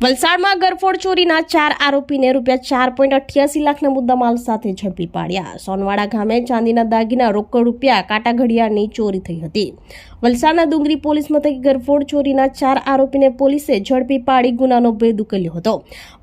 વલસાડમાં ગરફોડ ચોરીના ચાર આરોપીને રૂપિયા ચાર પોઈન્ટ અઠ્યાસી લાખના મુદ્દામાલ સાથે ઝડપી પાડ્યા. સોનવાડા ગામે ચાંદીના દાગીના રોકડ રૂપિયા કાંટા ઘડિયાળની ચોરી થઈ હતી. વલસાડના ડુંગરી પોલીસ મથકે ગરફોડ ચોરીના ચાર આરોપીને પોલીસે ઝડપી પાડી ગુનાનો ભેદ ઉકેલ્યો હતો.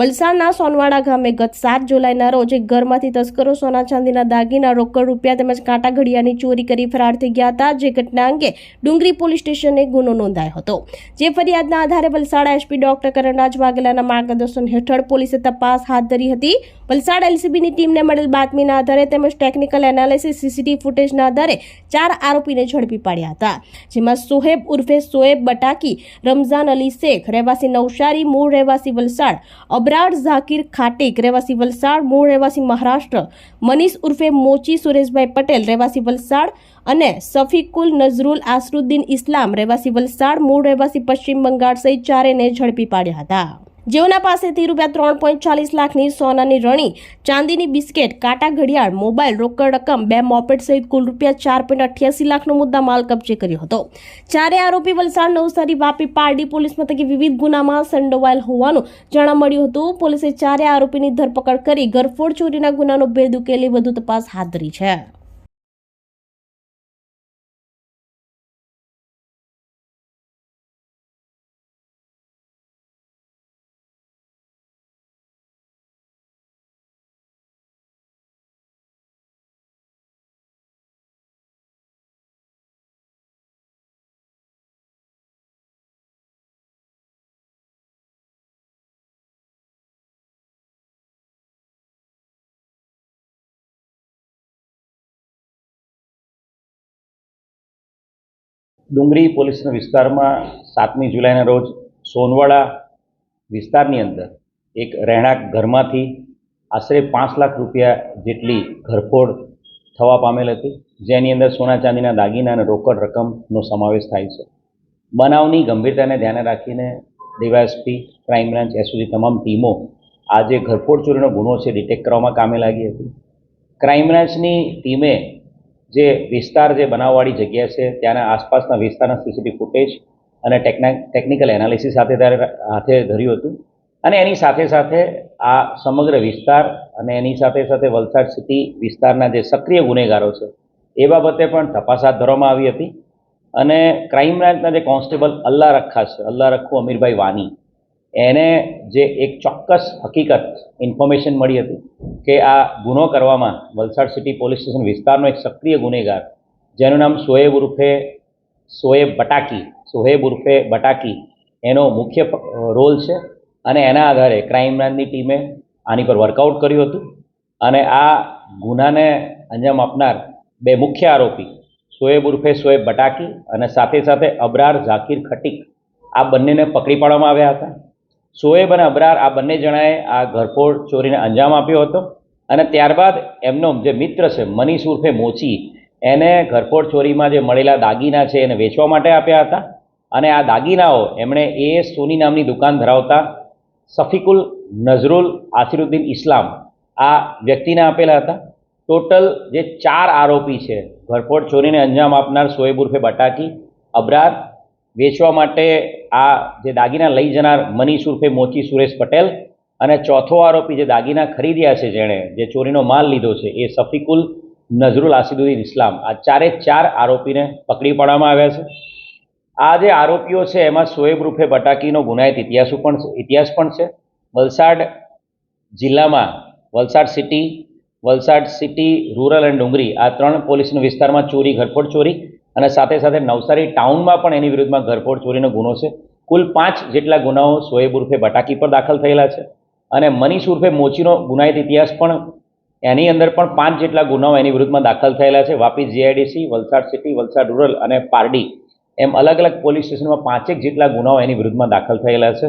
વલસાડના સોનવાડા ગામે ગત સાત જુલાઈના રોજ એક ઘરમાંથી તસ્કરો સોના ચાંદીના દાગીના રોકડ રૂપિયા તેમજ કાંટા ઘડિયાળની ચોરી કરી ફરાર થઈ ગયા હતા, જે ઘટના અંગે ડુંગરી પોલીસ સ્ટેશને ગુનો નોંધાયો હતો. જે ફરિયાદના આધારે વલસાડ એસપી ડોક્ટર કરણરાજ વાઘેલાના માર્ગદર્શન હેઠળ પોલીસે તપાસ હાથ ધરી હતી. વલસાડ એલસીબીની ટીમને મળેલ બાતમીના આધારે તેમજ ટેકનિકલ એનાલિસિસ સીસીટીવી ફૂટેજના આધારે ચાર આરોપીને ઝડપી પાડ્યા હતા. જેમાં સોહેબ ઉર્ફે સોએબ બટાકી, રમઝાન અલી શેખ, રહેવાસી નવશારી મૂળ રહેવાસી વલસાડ, અબરાડ ઝાકીર ખાટીક, રહેવાસી વલસાડ, મૂળ રહેવાસી મહારાષ્ટ્ર, મનીષ ઉર્ફે મોચી, સુરેશભાઈ પટેલ, રહેવાસી વલસાડ અને સફીકુલ નઝરુલ આસરુદ્દીન ઇસ્લામ, રહેવાસી વલસાડ, મૂળ રહેવાસી પશ્ચિમ બંગાળ સહિત ચારેને ઝડપી પાડ્યા હતા. જેઓના પાસેથી રૂપિયા ત્રણ પોઈન્ટ ચાલીસ લાખની સોનાની રણી, ચાંદીની બિસ્કેટ, કાંટા ઘડિયાળ, મોબાઈલ, રોકડ રકમ, બે મોપેટ સહિત કુલ રૂપિયા ચાર પોઈન્ટ અઠ્યાસી લાખનો મુદ્દા માલ કબજે કર્યો હતો. ચારે આરોપી વલસાડ નવસારી વાપી પારડી પોલીસ મથકે વિવિધ ગુનામાં સંડોવાયેલ હોવાનું જાણવા મળ્યું હતું. પોલીસે ચારે આરોપીની ધરપકડ કરી ગરફોડ ચોરીના ગુનાનો ભેદ ઉકેલી વધુ તપાસ હાથ ધરી છે. ડુંગરી પોલીસના વિસ્તારમાં સાતમી જુલાઈના રોજ સોનવાડા વિસ્તારની અંદર એક રહેણાંક ઘરમાંથી આશરે પાંચ લાખ રૂપિયા જેટલી ઘરફોડ થવા પામેલ હતી, જેની અંદર સોના ચાંદીના દાગીના અને રોકડ રકમનો સમાવેશ થાય છે. બનાવની ગંભીરતાને ધ્યાને રાખીને ડીવાયએસપી ક્રાઇમ બ્રાન્ચ એસઓજી તમામ ટીમો આ જે ઘરફોડ ચોરીનો ગુનો છે, ડિટેક્ટ કરવામાં કામે લાગી હતી. ક્રાઇમ બ્રાન્ચની ટીમે જે વિસ્તાર જે બનાવવાળી જગ્યા છે, ત્યાંના આસપાસના વિસ્તારના સીસીટીવી ફૂટેજ અને ટેકના ટેકનિકલ એનાલિસિસ સાથે ત્યારે હાથે ધર્યું હતું. અને એની સાથે સાથે આ સમગ્ર વિસ્તાર અને એની સાથે સાથે વલસાડ સિટી વિસ્તારના જે સક્રિય ગુનેગારો છે, એ બાબતે પણ તપાસ હાથ ધરવામાં આવી હતી. અને ક્રાઇમ બ્રાન્ચના જે કોન્સ્ટેબલ અલ્લા રખા છે અલ્લા રખ્ખુ અમીરભાઈ વાની એને જે એક ચોક્કસ હકીકત ઇન્ફોર્મેશન મળી હતી કે આ ગુનો કરવામાં વલસાડ સિટી પોલીસ સ્ટેશન વિસ્તારનો એક સક્રિય ગુનેગાર, જેનું નામ સોએબ ઉર્ફે સોએબ બટાકી સોહેબ ઉર્ફે બટાકી, એનો મુખ્ય રોલ છે અને એના આધારે ક્રાઇમ બ્રાન્ચની ટીમે આની પર વર્કઆઉટ કર્યું હતું અને આ ગુનાને અંજામ આપનાર બે મુખ્ય આરોપી, સોએબ ઉર્ફે સોએબ બટાકી અને સાથે સાથે અબરાર ઝાકીર ખટીક આ બંનેને પકડી પાડવામાં આવ્યા હતા. સોએબ અને અબરાર આ બંને જણાએ આ ઘરફોડ ચોરીને અંજામ આપ્યો હતો અને ત્યારબાદ એમનો જે મિત્ર છે, મનીષ ઉર્ફે મોચી, એને ઘરફોડ ચોરીમાં જે મળેલા દાગીના છે એને વેચવા માટે આપ્યા હતા અને આ દાગીનાઓ એમણે એ સોની નામની દુકાન ધરાવતા સફિકુલ નઝરુલ આસિરુદ્દીન ઇસ્લામ આ વ્યક્તિને આપેલા હતા. ટોટલ જે ચાર આરોપી છે, ઘરફોડ ચોરીને અંજામ આપનાર શોએબ ઉર્ફે બટાકી અબરાર વેચવા માટે આ જે દાગીના લઈ જનાર મનીષ ઉર્ફે મોચી સુરેશ પટેલ અને ચોથો આરોપી જે દાગીના ખરીદ્યા છે જેણે, જે ચોરીનો માલ લીધો છે, એ સફીકુલ નઝરુલ આસિદુદ્દીન ઇસ્લામ. આ ચારે ચાર આરોપીને પકડી પાડવામાં આવ્યા છે. આ જે આરોપીઓ છે, એમાં સોએબ રૂફે બટાકીનો ગુનાહિત ઇતિહાસ પણ ઇતિહાસ પણ છે. વલસાડ જિલ્લામાં, Valsad city Valsad city rural and Dungri આ ત્રણ પોલીસના વિસ્તારમાં ચોરી, ઘરફોડ ચોરી અને સાથે સાથે નવસારી ટાઉનમાં પણ એની વિરુદ્ધમાં ઘરફોડ ચોરીનો ગુનો છે. કુલ પાંચ જેટલા ગુનાઓ સોએબ ઉર્ફે બટાકી પર દાખલ થયેલા છે. અને મનીષ ઉર્ફે મોચીનો ગુનાહિત ઇતિહાસ પણ એની અંદર પણ પાંચ જેટલા ગુનાઓ એની વિરુદ્ધમાં દાખલ થયેલા છે. Vapi GIDC Valsad city, Valsad rural અને પારડી એમ અલગ અલગ પોલીસ સ્ટેશનમાં પાંચેક જેટલા ગુનાઓ એની વિરુદ્ધમાં દાખલ થયેલા છે.